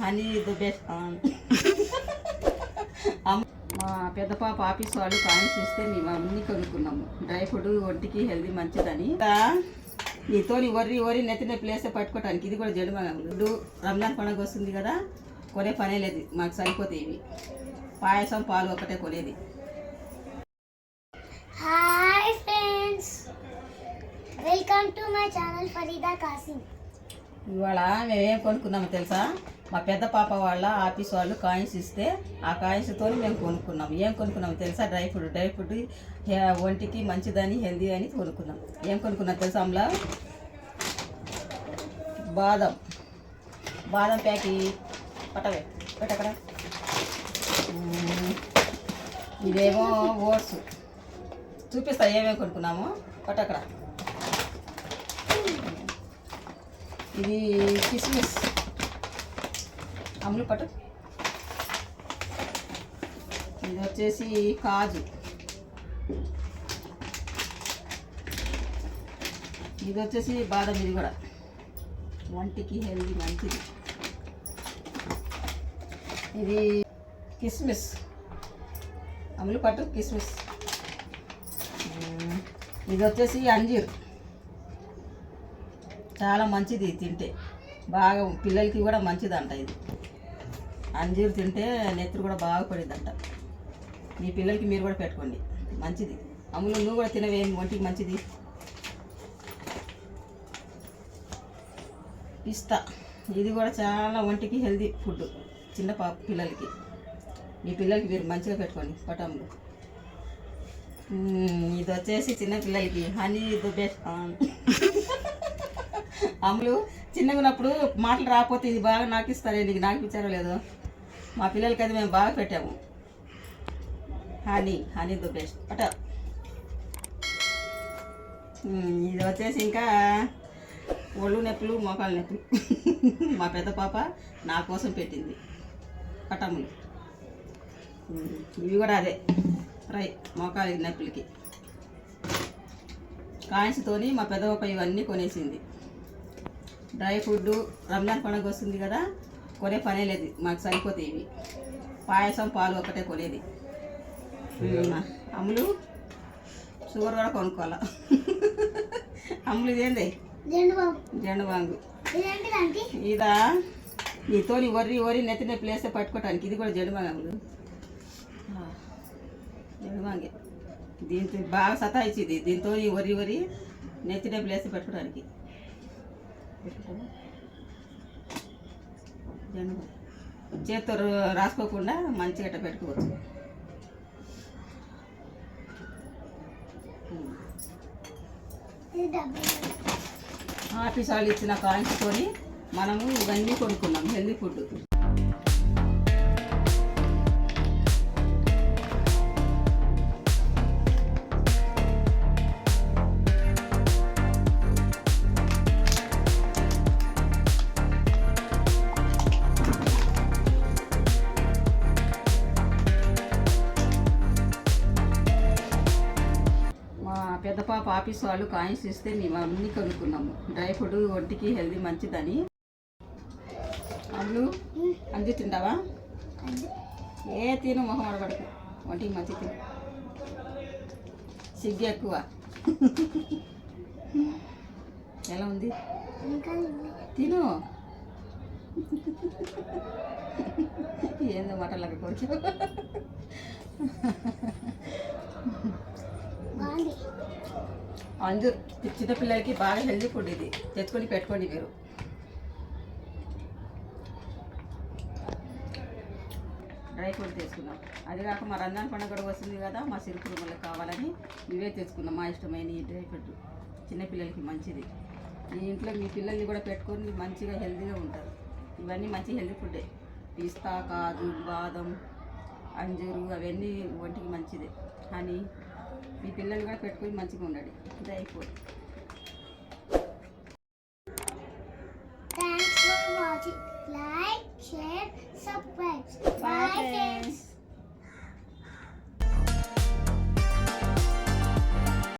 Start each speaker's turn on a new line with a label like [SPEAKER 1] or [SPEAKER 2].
[SPEAKER 1] Honey the best మా పెద్ద పాప ఆఫీస్ వాళ్ళు కాయిన్స్ ఇస్తే మేము అన్ని కొనుక్కున్నాము. డ్రై ఫ్రూట్ ఒంటికి హెల్దీ మంచిదని. నీతో వరి వరి నెత్తి నొప్పి లేస్తే పట్టుకోవటానికి ఇది కూడా జడు ఇప్పుడు రంజాన్ పండుగ వస్తుంది కదా కొనే పనే లేదు. మాకు సరిపోతాయి ఇవి. పాయసం పాలు ఒకటే కొనేది.
[SPEAKER 2] Hi friends welcome to my channel Farida Kasim
[SPEAKER 1] ఇవాళ మేమేం కొనుక్కున్నామో తెలుసా? మా పెద్ద పాప వాళ్ళ ఆఫీస్ వాళ్ళు కాయిన్స్ ఇస్తే ఆ కాయిన్స్తో మేము కొనుక్కున్నాం. ఏం కొనుక్కున్నాం తెలుసా? డ్రై ఫ్రూట్ డ్రై ఫ్రూట్ ఒంటికి మంచిదని హెల్దీ అని కొనుక్కున్నాం. ఏం కొనుక్కున్నాం తెలుసా అమ్లా? బాదం. బాదం ప్యాకెట్ పట్టవే. పెట్టక్కడ? ఇదేమో ఓట్స్. చూపిస్తా ఏమేమి కొనుక్కున్నామో. పట్టక్కడ? ఇది కిస్మిస్. అమ్ములు పట్టు. ఇది వచ్చేసి కాజు. ఇది వచ్చేసి బాదం ఇది కూడా వంటికి హెల్దీ మంచిది. ఇది కిస్మిస్. అమ్ములు పట్టు కిస్మిస్. ఇది వచ్చేసి అంజీర్. చాలా మంచిది తింటే. బాగా పిల్లలకి కూడా మంచిదంట ఇది. అంజీరు తింటే నెత్తురు కూడా బాగా పడిద్దంట. మీ పిల్లలకి మీరు కూడా పెట్టుకోండి. మంచిది. అమ్ములు నువ్వు కూడా తినవేం ఒంటికి మంచిది. పిస్తా. ఇది కూడా చాలా ఒంటికి హెల్దీ ఫుడ్. చిన్న పాప పిల్లలకి. మీ పిల్లలకి మీరు మంచిగా పెట్టుకోండి పటంలో ఇది వచ్చేసి చిన్న పిల్లలకి. హనీ ద బెస్ట్ అమ్ములు చిన్నగా ఉన్నప్పుడు మాటలు రాకపోతే ఇది బాగా నాకు ఇస్తారే నీకు నాకు ఇచ్చారో లేదో? మా పిల్లలకి అది మేము బాగా పెట్టాము. Honey honey the best. అట ఇది వచ్చేసి ఇంకా ఒళ్ళు నొప్పులు మోకాలు నొప్పులు. మా పెద్ద పాప నా కోసం పెట్టింది. పటములు. ఇవి కూడా అదే. ఫ్రై మోకాలి నొప్పులకి. కాయిన్స్తోని మా పెద్ద పాప ఇవన్నీ కొనేసింది. డ్రై ఫుడ్ రంజాన్ పండుగ వస్తుంది కదా కొనే పనే లేదు. మాకు సరిపోతాయి ఇవి. పాయసం పాలు ఒకటే కొనేది. మ్మ్. అమ్ములు షుగర్ కూడా కొనుక్కోవాలా? అమ్ములు ఇదేంది?
[SPEAKER 2] జెండు
[SPEAKER 1] వాంగు ఇదా నీతోని వరి వరి నెత్తి నొప్పి లేస్తే పట్టుకోవటానికి ఇది కూడా జెండు అమ్ములు. జెండు వాంగే దీంతో బాగా సతాయించింది. దీంతో వరి వరి నెత్తి నొప్పి లేస్తే పెట్టుకోవడానికి. చేత్తో రాసుకోకుండా మంచిగా ఇట్ట పెట్టుకోవచ్చు. ఆఫీస్ వాళ్ళు ఇచ్చిన కాయిన్స్తోని మనము ఇవన్నీ కొనుక్కున్నాం హెల్దీ ఫుడ్ మా పాప ఆఫీస్ వాళ్ళు కాయిన్స్ ఇస్తే మేము అన్నీ కొనుక్కున్నాము. డ్రై ఫ్రూట్ ఒంటికి హెల్దీ మంచిదని. అల్లు అంది తింటావా? ఏ తిను మొహం అడగడకు ఒంటికి మంచి తిను. సిగ్గు ఎక్కువ. ఎలా ఉంది?
[SPEAKER 2] ఉంది.
[SPEAKER 1] తిను. ఏందో మాటలకు కొంచెం
[SPEAKER 2] బాగుంది.
[SPEAKER 1] అంజు చిన్నపిల్లలకి బాగా హెల్దీ ఫుడ్ ఇది. తెచ్చుకొని పెట్టుకోండి మీరు. డ్రై ఫ్రూట్ తెచ్చుకున్నాం అది కాక మా రంజాన్ పండుగ కూడా వస్తుంది కదా మా సిరుకులు మళ్ళీ కావాలని ఇవే తెచ్చుకున్నాం మా ఇష్టమైన ఈ డ్రై ఫ్రూట్. చిన్నపిల్లలకి మంచిది. మీ ఇంట్లో మీ పిల్లల్ని కూడా పెట్టుకొని మంచిగా హెల్తీగా ఉంటారు. ఇవన్నీ మంచి హెల్తీ ఫుడ్డే పిస్తా కాజు బాదం అంజూరు అవన్నీ ఒంటికి మంచిదే. కానీ మీ పిల్లలు కూడా పెట్టుకుని మంచిగా ఉండండి. Dry fruit